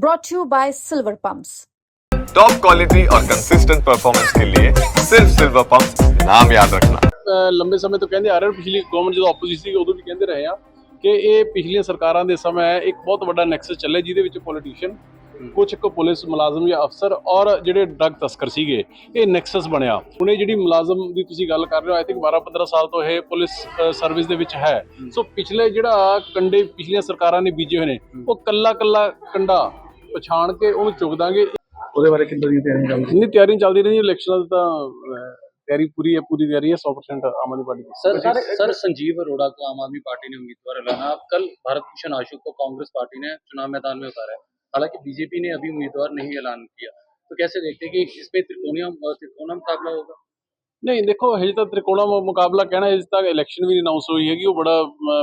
brought to you by Silver Pumps. Top quality और consistent performance के लिए सिर्फ सिल्वर पंप नाम याद रखना ਅਹ ਲੰਬੇ ਸਮੇਂ ਤੋਂ ਕਹਿੰਦੇ ਆ ਰਹੇ ਨੇ, ਪਿਛਲੀ ਗਵਰਨਮੈਂਟ ਜਦੋਂ ਆਪੋਜੀਸ਼ਨ ਸੀ ਉਦੋਂ ਵੀ ਕਹਿੰਦੇ ਰਹੇ ਆ ਕਿ ਇਹ ਪਿਛਲੀਆਂ ਸਰਕਾਰਾਂ ਦੇ ਸਮੇਂ ਇੱਕ ਬਹੁਤ ਵੱਡਾ ਨੈਕਸਸ ਚੱਲੇ ਜਿਹਦੇ ਵਿੱਚ ਪੋਲੀਟੀਸ਼ੀਅਨ ਕੁਝ ਕੁ ਪੁਲਿਸ ਮੁਲਾਜ਼ਮ ਜਾਂ ਅਫਸਰ ਔਰ ਜਿਹੜੇ ਡਰੱਗ ਤਸਕਰ ਸੀਗੇ ਇਹ ਨੈਕਸਸ ਬਣਿਆ ਹੁਣ ਇਹ ਜਿਹੜੀ ਮੁਲਾਜ਼ਮ ਦੀ ਤੁਸੀਂ ਗੱਲ ਕਰ ਰਹੇ ਹੋ ਆਈ ਥਿੰਕ 12 15 ਸਾਲ ਤੋਂ ਇਹ ਪੁਲਿਸ ਸਰਵਿਸ ਦੇ ਵਿੱਚ ਹੈ ਸੋ ਪਿਛਲੇ ਜਿਹੜਾ ਕੰਡੇ ਪਿਛਲੀਆਂ ਸਰਕਾਰਾਂ ਨੇ ਬੀਜੇ ਹੋਏ ਨੇ ਉਹ ਕੱਲਾ ਕੱਲਾ ਕੰਡਾ ਪਛਾਣ ਕੇ ਉਹਨੂੰ ਚੁੱਕ ਦਾਂਗੇ। ਉਹਦੇ ਬਾਰੇ ਕਿੰਨੀ ਦੀ ਤਿਆਰੀ ਚੱਲ ਰਹੀ ਨਹੀਂ ਤਿਆਰੀ ਚੱਲਦੀ ਰਹੀ ਇਲੈਕਸ਼ਨਾਂ ਦੀ ਤਾਂ ਤਿਆਰੀ ਪੂਰੀ ਹੈ ਪੂਰੀ ਤਿਆਰੀ ਹੈ 100% Aam Aadmi Party sir sir sir Sanjeev Arora को आम आदमी पार्टी ने उम्मीदवार ऐलाना अब कल भारत भूषण आशु को कांग्रेस पार्टी ने चुनाव मैदान में उतारा है हालांकि बीजेपी ने अभी उम्मीदवार नहीं ऐलान किया तो कैसे देखते हैं कि इसमें त्रिकोणीय त्रिकोणा मुकाबला होगा ਨਹੀਂ ਦੇਖੋ ਹਜੇ ਤਾਂ ਤ੍ਰਿਕੋਣਾ ਮੁਕਾਬਲਾ ਕਹਿਣਾ ਹਜੇ ਤੱਕ ਇਲੈਕਸ਼ਨ ਵੀ ਅਨਾਉਂਸ ਹੋਈ ਹੈਗੀ। ਉਹ ਬੜਾ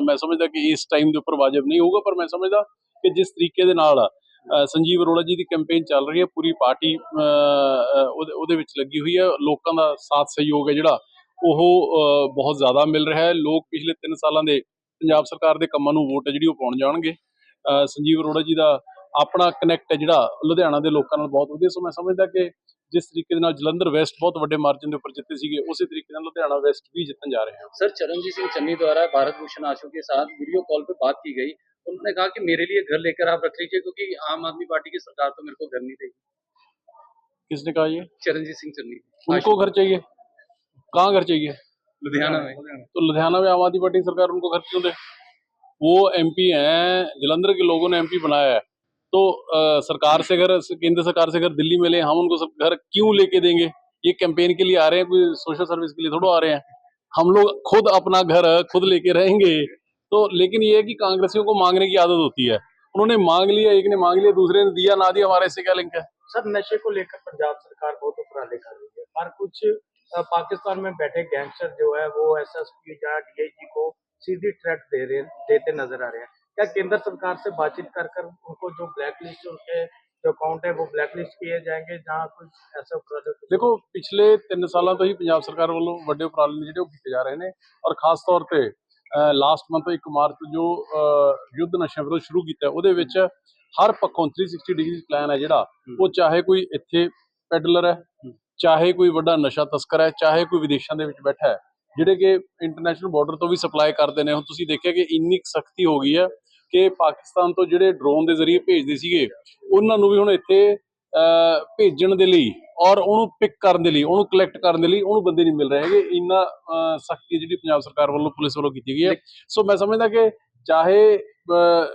ਮੈਂ ਸਮਝਦਾ ਕਿ ਇਸ ਟਾਈਮ ਦੇ ਉੱਪਰ ਵਾਜਬ ਨਹੀਂ ਹੋਊਗਾ ਪਰ ਮੈਂ ਸਮਝਦਾ ਕਿ ਜਿਸ ਤਰੀਕੇ ਦੇ ਨਾਲ ਸੰਜੀਵ ਅਰੋੜਾ ਜੀ ਦੀ ਕੈਂਪੇਨ ਚੱਲ ਰਹੀ ਹੈ ਪੂਰੀ ਪਾਰਟੀ ਅ, ਅ, ਉਹਦੇ ਉਹਦੇ ਵਿੱਚ ਲੱਗੀ ਹੋਈ ਹੈ ਲੋਕਾਂ ਦਾ ਸਾਥ ਸਹਿਯੋਗ ਹੈ ਜਿਹੜਾ ਉਹ ਅ, ਬਹੁਤ ਜ਼ਿਆਦਾ ਮਿਲ ਰਿਹਾ ਹੈ ਲੋਕ ਪਿਛਲੇ 3 ਸਾਲਾਂ ਦੇ ਪੰਜਾਬ ਸਰਕਾਰ ਦੇ ਕੰਮਾਂ ਨੂੰ ਵੋਟ ਹੈ ਜਿਹੜੀ ਉਹ ਪਾਉਣ ਜਾਣਗੇ ਅ, ਸੰਜੀਵ ਅਰੋੜਾ ਜੀ ਦਾ ਆਪਣਾ ਕਨੈਕਟ ਹੈ ਜਿਹੜਾ ਲੁਧਿਆਣਾ ਦੇ ਲੋਕਾਂ ਨਾਲ ਬਹੁਤ ਵਧੀਆ ਸੋ ਮੈਂ ਸਮਝਦਾ ਕਿ ਜਿਸ ਤਰੀਕੇ ਦੇ ਨਾਲ ਜਲੰਧਰ ਵੈਸਟ ਬਹੁਤ ਵੱਡੇ ਮਾਰਜਨ ਦੇ ਉੱਪਰ ਜਿੱਤੇ ਸੀਗੇ ਉਸੇ ਤਰੀਕੇ ਨਾਲ ਲੁਧਿਆਣਾ ਵੈਸਟ ਵੀ ਜਿੱਤਣ ਜਾ ਰਹੇ ਹਨ सर चरणजीत सिंह चन्नी द्वारा भारत भूषण आशु के साथ वीडियो कॉल पे बात की गई उन्होंने कहा कि मेरे लिए घर लेकर आप रख लीजिए क्योंकि आम आदमी पार्टी की सरकार तो मेरे को घर नहीं देगी। किसने कहा ये? चरणजीत सिंह चन्नी। उनको घर चाहिए। कहाँ घर चाहिए? लुधियाना में। तो लुधियाना में आम आदमी पार्टी की सरकार उनको घर क्यों दे? वो एमपी हैं जलंधर के लोगों ने एमपी बनाया है। तो अ, सरकार से घर केंद्र सरकार से घर दिल्ली में ले हम उनको सब घर क्यों लेके देंगे? ये कैंपेन के लिए आ रहे हैं कोई सोशल सर्विस के लिए थोड़ा आ रहे हैं। हम लोग खुद अपना घर खुद लेके रहेंगे। तो लेकिन ये है कि कांग्रेसियों को मांगने की आदत होती है। उन्होंने मांग लिया एक ने मांग लिया दूसरे ने दिया ना दिया हमारे इससे क्या लिंक है? सर नशे को लेकर पंजाब सरकार बहुत उपराले कर रही है। पर कुछ पाकिस्तान में बैठे गैंगस्टर जो है वो एस एस पी या डीआईजी को सीधी ट्रैक दे रहे देते नज़र आ रहे हैं। क्या केंद्र सरकार से बातचीत कर कर उनको जो ब्लैक लिस्ट उनके जो अकाउंट है वो ब्लैक लिस्ट किए जाएँगे जहाँ कुछ ऐसे प्रोजेक्ट देखो पिछले तीन सालों तो ही पंजाब सरकार वालों वे उपराले जो किए जा रहे हैं। और खास तौर पर ਲਾਸਟ ਮੰਥ 1 ਮਾਰਚ ਜੋ ਯੁੱਧ ਨਸ਼ਾ ਵਿਰੋਧ ਸ਼ੁਰੂ ਕੀਤਾ ਉਹਦੇ ਵਿੱਚ ਹਰ ਪੱਖੋਂ 360 ਡਿਗਰੀ ਪਲਾਨ ਹੈ ਜਿਹੜਾ ਉਹ ਚਾਹੇ ਕੋਈ ਇੱਥੇ ਪੈਡਲਰ ਹੈ ਚਾਹੇ ਕੋਈ ਵੱਡਾ ਨਸ਼ਾ ਤਸਕਰ ਹੈ ਚਾਹੇ ਕੋਈ ਵਿਦੇਸ਼ਾਂ ਦੇ ਵਿੱਚ ਬੈਠਾ ਹੈ ਜਿਹੜੇ ਕਿ ਇੰਟਰਨੈਸ਼ਨਲ ਬਾਰਡਰ ਤੋਂ ਵੀ ਸਪਲਾਈ ਕਰਦੇ ਨੇ ਹੁਣ ਤੁਸੀਂ ਦੇਖਿਆ ਕਿ ਇੰਨੀ ਸਖਤੀ ਹੋ ਗਈ ਹੈ ਕਿ ਪਾਕਿਸਤਾਨ ਤੋਂ ਜਿਹੜੇ ਡਰੋਨ ਦੇ ਜ਼ਰੀਏ ਭੇਜਦੇ ਸੀਗੇ ਉਹਨਾਂ ਨੂੰ ਵੀ ਹੁਣ ਇੱਥੇ ਭੇਜਣ ਦੇ ਲਈ ਔਰ ਉਹਨੂੰ ਪਿਕ ਕਰਨ ਦੇ ਲਈ ਉਹਨੂੰ ਕਲੈਕਟ ਕਰਨ ਦੇ ਲਈ ਉਹਨੂੰ ਬੰਦੇ ਨਹੀਂ ਮਿਲ ਰਹੇ ਹੈਗੇ ਇੰਨਾ ਸਖਤੀ ਜਿਹੜੀ ਪੰਜਾਬ ਸਰਕਾਰ ਵੱਲੋਂ ਪੁਲਿਸ ਵੱਲੋਂ ਕੀਤੀ ਗਈ ਹੈ ਸੋ ਮੈਂ ਸਮਝਦਾ ਕਿ ਚਾਹੇ ਅਹ,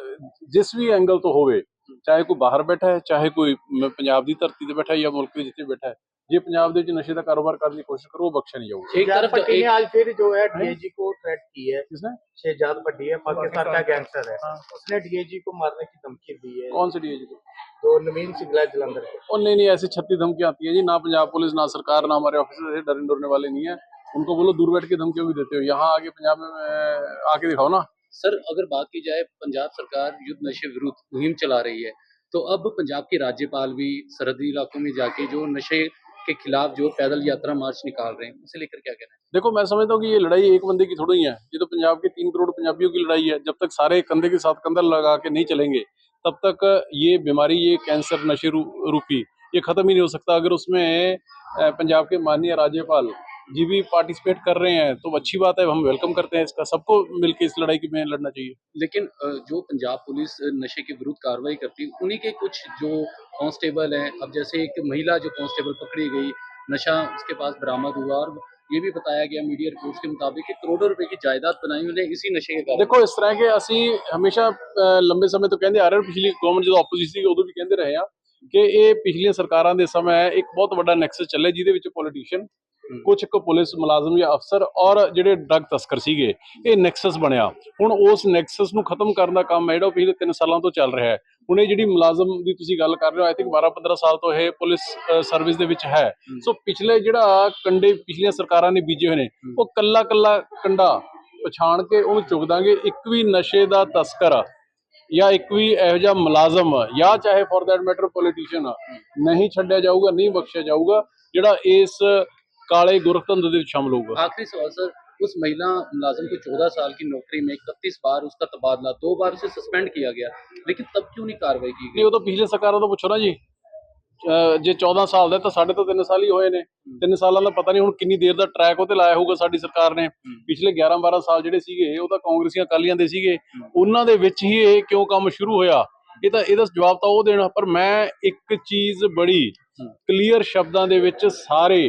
ਜਿਸ ਵੀ ਐਂਗਲ ਤੋਂ ਹੋਵੇ ਚਾਹੇ ਕੋਈ ਬਾਹਰ ਬੈਠਾ ਹੈ ਚਾਹੇ ਕੋਈ ਮ- ਪੰਜਾਬ ਦੀ ਧਰਤੀ ਤੇ ਬੈਠਾ ਹੈ ਜਾਂ ਮੁਲਕ ਦੇ ਜਿੱਥੇ ਬੈਠਾ ਹੈ ਜੇ ਪੰਜਾਬ ਦੇ ਵਿੱਚ ਨਸ਼ੇ ਦਾ ਕਾਰੋਬਾਰ ਕਰਨ ਦੀ ਕੋਸ਼ਿਸ਼ ਕਰੋ ਉਹ ਬਖਸ਼ਿਆ ਨਹੀਂ ਜਾਊਗਾ एक तरफ पट्टी ने एक, आज फिर जो है डीआईजी को थ्रेट की है किसने शहजाद भट्टी है पाकिस्तान का गैंगस्टर है उसने डीआईजी को मारने की धमकी दी है कौन सी डीएजी को जो नवीन सिंगला जलंधर के और नहीं नहीं ऐसी छत्ती धमकी आती है जी ना पंजाब पुलिस ना सरकार ना हमारे ऑफिसर ऐसे डरने डरने वाले नहीं है उनको बोलो दूर बैठ के धमकियां भी देते हो यहाँ आके पंजाब में अ, आके दिखाओ ना सर अगर बात की जाए पंजाब सरकार युद्ध नशे विरुद्ध मुहिम चला रही है तो अब पंजाब के राज्यपाल भी सरहदी इलाकों में जाके जो नशे के खिलाफ जो पैदल यात्रा मार्च निकाल रहे हैं उसे लेकर क्या कहना है देखो मैं समझता हूँ कि ये लड़ाई एक बंदे की थोड़ी ही है ये तो पंजाब के तीन करोड़ पंजाबियों की लड़ाई है जब तक सारे कंधे के साथ कंधा लगा के नहीं चलेंगे तब तक ये बीमारी ये कैंसर नशे रू, रूपी ये खत्म ही नहीं हो सकता। अगर उसमें पंजाब के माननीय राज्यपाल जी भी पार्टिसिपेट कर रहे हैं तो अच्छी बात है हम वेलकम करते हैं इसका। सबको मिलकर इस लड़ाई में लड़ना चाहिए। लेकिन जो पंजाब पुलिस नशे के विरुद्ध कार्रवाई करती है उन्हीं के कुछ जो कांस्टेबल हैं अब जैसे एक महिला जो कांस्टेबल पकड़ी गई नशा उसके पास बरामद हुआ और ये भी बताया गया मीडिया रिपोर्ट्स के मुताबिक कि करोड़ों रुपए की जायदाद बनाई उन्हें इसी नशे के कारण ਦੇਖੋ ਇਸ ਤਰ੍ਹਾਂ ਕਿ ਅਸੀਂ ਹਮੇਸ਼ਾ ਅਹ, ਲੰਬੇ ਸਮੇਂ ਤੋਂ ਕਹਿੰਦੇ ਆ ਰਹੇ ਹਾਂ ਪਿਛਲੀ ਗਵਰਨਮੈਂਟ ਜਦੋਂ ਆਪੋਜੀਸ਼ਨ ਸੀ ਉਦੋਂ ਵੀ ਕਹਿੰਦੇ ਰਹੇ ਆ ਕਿ ਇਹ ਪਿਛਲੀਆਂ ਸਰਕਾਰਾਂ ਦੇ ਸਮੇਂ ਇੱਕ ਬਹੁਤ ਵੱਡਾ ਨੈਕਸਸ ਚੱਲੇ ਜਿਹਦੇ ਵਿੱਚ ਪੋਲੀਟੀਸ਼ੀਅਨ ਕੁਝ ਕੁ ਪੁਲਿਸ ਮੁਲਾਜ਼ਮ ਜਾਂ ਅਫਸਰ ਔਰ ਜਿਹੜੇ ਡਰੱਗ ਤਸਕਰ ਸੀਗੇ ਇਹ ਨੈਕਸਸ ਬਣਿਆ ਹੁਣ ਉਸ ਨੈਕਸਸ ਨੂੰ ਖਤਮ ਕਰਨ ਦਾ ਕੰਮ ਹੈ ਜਿਹੜਾ ਉਹ ਪਿਛਲੇ 3 ਸਾਲਾਂ ਤੋਂ ਚੱਲ ਰਿਹਾ ਹੈ ਹੁਣ ਇਹ ਜਿਹੜੀ ਮੁਲਾਜ਼ਮ ਦੀ ਤੁਸੀਂ ਗੱਲ ਕਰ ਰਹੇ ਹੋ ਆਈ ਥਿੰਕ 12 15 ਸਾਲ ਤੋਂ ਇਹ ਪੁਲਿਸ ਸਰਵਿਸ ਦੇ ਵਿੱਚ ਹੈ। ਸੋ ਪਿਛਲੇ ਜਿਹੜਾ ਕੰਡੇ ਪਿਛਲੀਆਂ ਸਰਕਾਰਾਂ ਨੇ ਬੀਜੇ ਹੋਏ ਨੇ ਉਹ ਕੱਲਾ ਕੱਲਾ ਕੰਡਾ ਪਛਾਣ ਕੇ ਉਹਨੂੰ ਚੁਗ ਦਾਂਗੇ। ਇੱਕ ਵੀ ਨਸ਼ੇ ਦਾ ਤਸਕਰ ਜਾਂ ਇੱਕ ਵੀ ਇਹੋ ਜਿਹਾ ਮੁਲਾਜ਼ਮ ਜਾਂ ਚਾਹੇ ਫੋਰ ਦੈਟ ਮੈਟਰ ਪੋਲੀਟੀਸ਼ੀਅਨ ਨਹੀਂ ਛੱਡਿਆ ਜਾਊਗਾ ਨਹੀਂ ਬਖਸ਼ਿਆ ਜਾਊਗਾ ਜਿਹੜਾ ਇਸ ਕਾਲੇ ਗੁਰਤੰਦ ਦੇ ਵਿੱਚ ਸ਼ਾਮਲ ਹੋਊਗਾ। ਆਖਰੀ ਸਵਾਲ ਸਰ उस महिला मुलाजिम को 14 साल की नौकरी में इकतीस बार उसका तबादला दो बार उसे सस्पेंड किया गया लेकिन तब क्यों नहीं कार्रवाई की ਨਹੀਂ गई ਉਹ ਤਾਂ ਪਿਛਲੇ ਸਰਕਾਰਾਂ ਤੋਂ ਪੁੱਛੋ ਨਾ ਜੀ ਅਹ ਜੇ 14 ਸਾਲ ਦਾ ਤਾਂ ਸਾਡੇ ਤੋਂ 3 ਸਾਲ ਹੀ ਹੋਏ ਨੇ ਤਿੰਨ ਸਾਲਾਂ ਦਾ ਪਤਾ ਨਹੀਂ ਹੁਣ ਕਿੰਨੀ ਦੇਰ ਦਾ ਟਰੈਕ ਉਹ ਤੇ ਲਾਇਆ ਹੋਊਗਾ ਸਾਡੀ ਸਰਕਾਰ ਨੇ ਪਿਛਲੇ 11 12 ਸਾਲ ਜਿਹੜੇ ਸੀਗੇ ਉਹ ਤਾਂ ਕਾਂਗਰਸੀਆਂ ਅਕਾਲੀਆਂ ਦੇ ਸੀਗੇ ਉਹਨਾਂ ਦੇ ਵਿੱਚ ਹੀ ਇਹ ਕਿਉਂ ਕੰਮ ਸ਼ੁਰੂ ਹੋਇਆ ਇਹ ਤਾਂ ਇਹਦਾ ਜਵਾਬ ਤਾਂ ਉਹ ਦੇਣਾ ਪਰ ਮੈਂ ਇੱਕ ਚੀਜ਼ ਬੜੀ ਕਲੀਅਰ ਸ਼ਬਦਾਂ ਦੇ ਵਿੱਚ ਸਾਰੇ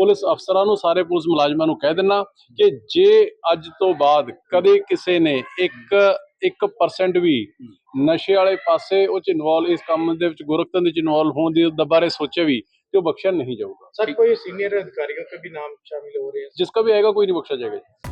ਪੁਲਿਸ ਅਫਸਰਾਂ ਨੂੰ ਸਾਰੇ ਪੁਲਿਸ ਮੁਲਾਜ਼ਮਾਂ ਨੂੰ ਕਹਿ ਦੇਣਾ ਕਿ ਜੇ ਅੱਜ ਤੋਂ ਬਾਅਦ ਕਦੇ ਕਿਸੇ ਨੇ ਇੱਕ 1% ਵੀ ਨਸ਼ੇ ਵਾਲੇ ਪਾਸੇ ਉਹ ਚ ਇਨਵੋਲ ਇਸ ਕੰਮ ਦੇ ਵਿੱਚ ਗੁਰਖਤਨ ਦੇ ਚ ਇਨਵੋਲ ਹੋਣ ਦੀ ਬਾਰੇ ਸੋਚੇ ਵੀ ਤੇ ਉਹ ਬਖਸ਼ਿਆ ਨਹੀਂ ਜਾਊਗਾ। ਸਰ ਕੋਈ ਸੀਨੀਅਰ ਅਧਿਕਾਰੀਆਂ ਦਾ ਵੀ ਨਾਮ ਸ਼ਾਮਿਲ ਹੋ ਰਹੇ ਜਿਸ ਦਾ ਵੀ ਆਏਗਾ ਕੋਈ ਨਹੀਂ ਬਖਸ਼ਿਆ ਜਾਏਗਾ